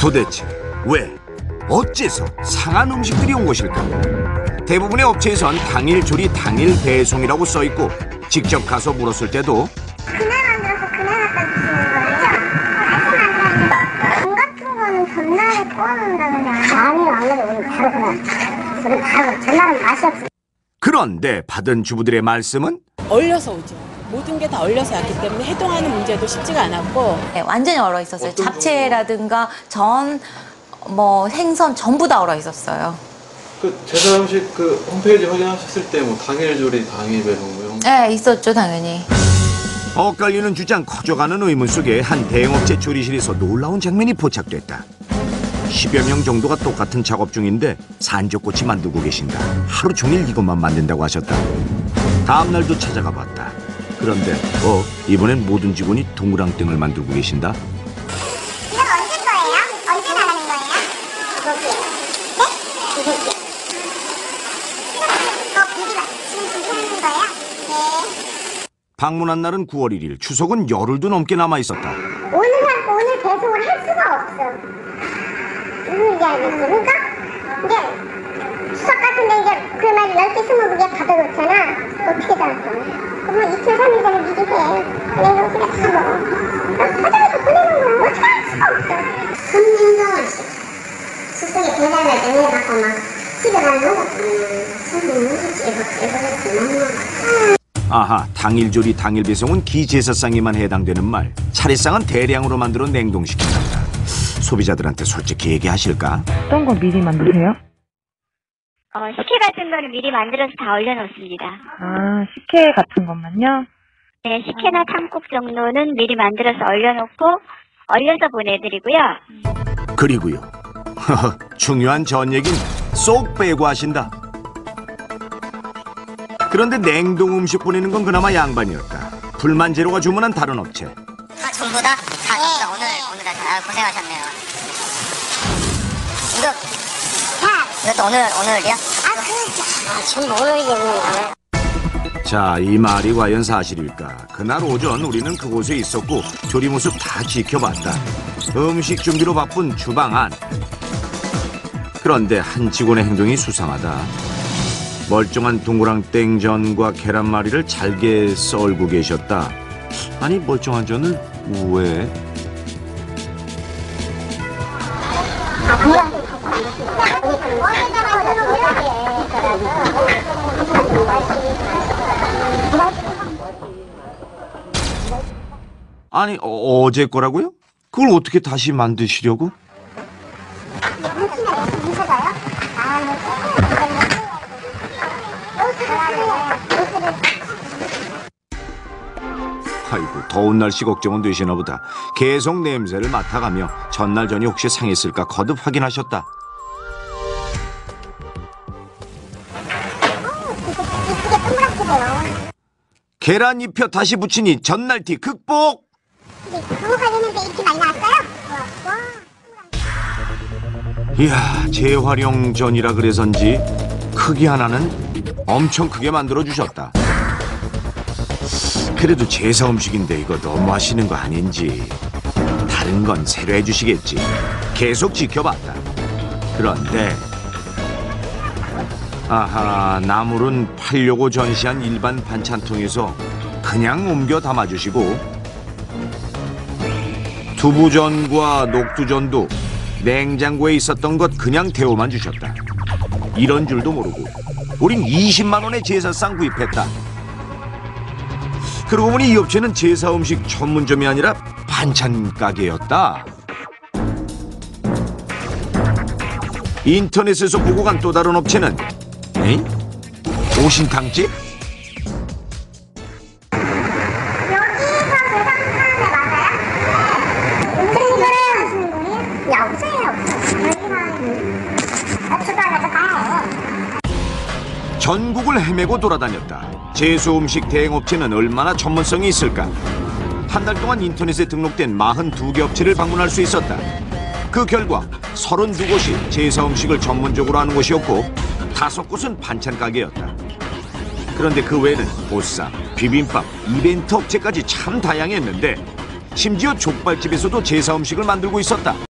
도대체 왜 어째서 상한 음식들이 온 것일까? 대부분의 업체에선 당일 조리 당일 배송이라고 써 있고 직접 가서 물었을 때도 그날 만들어서 그날 갖다 주시는 거죠? 돈 같은 거는 전날에 구워놓는다는데 아니요 아무래도 오늘 바로 그날 바로 전날은 맛이 없어 그런데 받은 주부들의 말씀은 얼려서 오죠. 모든 게 다 얼려서 왔기 때문에 해동하는 문제도 쉽지가 않았고 네, 완전히 얼어 있었어요. 잡채라든가 전, 뭐 생선 전부 다 얼어 있었어요. 그 제사 음식 그 홈페이지 확인하셨을 때 뭐 당일 조리 당일 배송 뭐 이런 거 네, 있었죠, 당연히. 엇갈리는 주장 커져가는 의문 속에 한 대형업체 조리실에서 놀라운 장면이 포착됐다. 10여 명 정도가 똑같은 작업 중인데 산적꼬치 만들고 계신다. 하루 종일 이것만 만든다고 하셨다. 다음 날도 찾아가 봤다. 그런데 어 이번엔 모든 직원이 동그랑땡을 만들고 계신다. 이건 언제 거예요? 언제 나가는 거예요? 이거요 네? 이거 미리 지금 준비하는 거예요? 네 방문한 날은 9월 1일, 추석은 열흘도 넘게 남아 있었다. 오늘 할 오늘 배송을 할 수가 없어. 무슨 얘기하겠어? 그러니까 이제 추석 같은데 이제 그날 10개, 20개 받아놓잖아. 어떻게 다 써? 그러면 이틀, 삼일 전에 미리 해. 내가 그냥 다 먹어. 포장해서 보내는 거야. 어떻게 할 수가 없어. 손님도 추석에 배달할 때 내가 막 집에 가는 거 손님 음식집에 가서 많이 먹어. 아하, 당일 조리 당일 배송은 기제사상에만 해당되는 말. 차례상은 대량으로 만들어 냉동시킨다. 소비자들한테 솔직히 얘기하실까? 어떤 거 미리 만드세요? 어, 식혜 같은 거는 미리 만들어서 다 올려놓습니다. 아, 식혜 같은 것만요? 네, 식혜나 탕국 정도는 미리 만들어서 얼려놓고 얼려서 보내드리고요. 그리고요. 중요한 전 얘긴 쏙 빼고 하신다. 그런데 냉동 음식 보내는 건 그나마 양반이었다. 불만 제로가 주문한 다른 업체. 아, 전부 다? 다, 다 오늘, 오늘 다, 아, 고생하셨네요. 이거, 이것도 오늘, 오늘이야? 아, 그, 아, 지금 모르겠네. 자, 이 말이 과연 사실일까? 그날 오전 우리는 그곳에 있었고 조리 모습 다 지켜봤다. 음식 준비로 바쁜 주방 안. 그런데 한 직원의 행동이 수상하다. 멀쩡한 동그랑 땡 전과 계란말이를 잘게 썰고 계셨다. 아니 멀쩡한 전을 왜? 아니 어, 어제 거라고요? 그걸 어떻게 다시 만드시려고? 아이고 더운 날씨 걱정은 되시나 보다. 계속 냄새를 맡아가며 전날 전이 혹시 상했을까 거듭 확인하셨다. 계란 입혀 다시 붙이니 전날 티 극복! 그거 관련해서 인기 많이 나왔어요? 이야 재활용전이라 그래서인지 크기 하나는 엄청 크게 만들어 주셨다. 그래도 제사 음식인데 이거 너무 하시는 거 아닌지 다른 건 새로 해주시겠지. 계속 지켜봤다. 그런데 아하 나물은 팔려고 전시한 일반 반찬통에서 그냥 옮겨 담아주시고 두부전과 녹두전도 냉장고에 있었던 것 그냥 데워만 주셨다. 이런 줄도 모르고 우린 20만 원의 제사상 구입했다. 그러고 보니 이 업체는 제사 음식 전문점이 아니라 반찬 가게였다. 인터넷에서 보고 간 또 다른 업체는 에이? 오신탕집? 전국을 헤매고 돌아다녔다. 제수 음식 대행 업체는 얼마나 전문성이 있을까? 한 달 동안 인터넷에 등록된 42개 업체를 방문할 수 있었다. 그 결과 32곳이 제사 음식을 전문적으로 하는 곳이었고 다섯 곳은 반찬 가게였다. 그런데 그 외에는 보쌈, 비빔밥, 이벤트 업체까지 참 다양했는데 심지어 족발집에서도 제사 음식을 만들고 있었다.